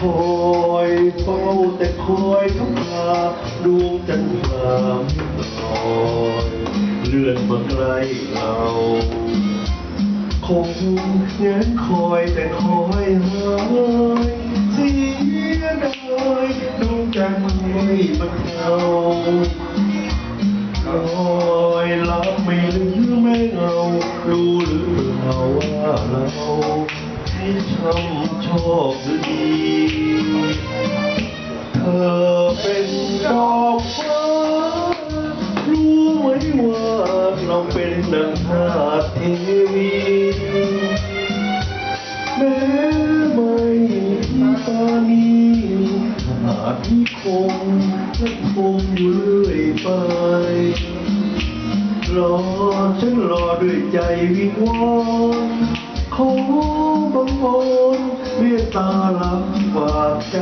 คอยเฝ้าแต่คอยทุกคราดวงจันทราไม่ลอยเลื่อนมาใกล้เราคงเงินคอยแต่คอยหายเสียดายดวงจันทร์ไม่บรรเทาลอยลับไม่ลืมไม่เงารู้หรือเปล่าว่าเรา ที่ช้ำชอบหรือดีเธอเป็นดอกฟ้ารู้ไหมว่าเราเป็นดังทาสเทวีแม้ไม่มีปานีหากที่คงและคงอยู่เรื่อยไปรอฉันรอด้วยใจวิงวอน ขอบังวอนเมตตาลับากใจ